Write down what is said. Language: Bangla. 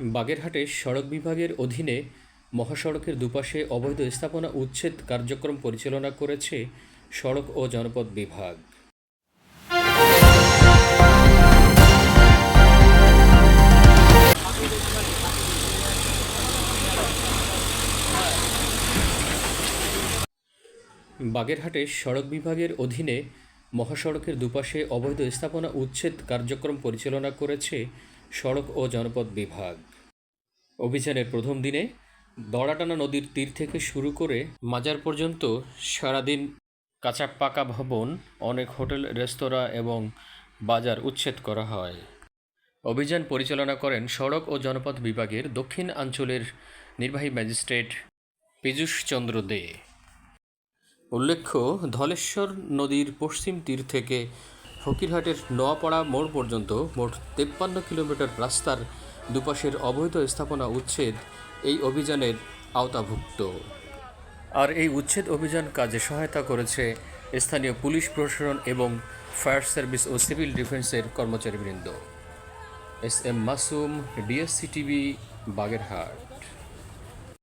বাগেরহাটে সড়ক বিভাগের অধীনে মহাসড়কের দুপাশে অবৈধ স্থাপনা উচ্ছেদ কার্যক্রম পরিচালনা করেছে সড়ক ও জনপথ বিভাগ। বাগেরহাটে সড়ক বিভাগের অধীনে মহাসড়কের দুপাশে অবৈধ স্থাপনা উচ্ছেদ কার্যক্রম পরিচালনা করেছে সড়ক ও জনপথ বিভাগ। অভিযানের প্রথম দিনে দড়াটানা নদীর তীর থেকে শুরু করে মাজার পর্যন্ত সারাদিন কাঁচা পাকা ভবন, অনেক হোটেল, রেস্তোরাঁ এবং বাজার উচ্ছেদ করা হয়। অভিযান পরিচালনা করেন সড়ক ও জনপথ বিভাগের দক্ষিণ অঞ্চলের নির্বাহী ম্যাজিস্ট্রেট পীযূষ চন্দ্র দে। উল্লেখ্য, ধলেশ্বর নদীর পশ্চিম তীর থেকে ফকিরহাটের নোয়াপাড়া মোড় পর্যন্ত মোট তেপ্পান্ন কিলোমিটার রাস্তার দুপাশের অবৈধ স্থাপনা উচ্ছেদ এই অভিযানের আওতাভুক্ত। আর এই উচ্ছেদ অভিযান কাজে সহায়তা করেছে স্থানীয় পুলিশ প্রশাসন এবং ফায়ার সার্ভিস ও সিভিল ডিফেন্সের কর্মচারীবৃন্দ। S M Masum, DSC TV, Bagerhat.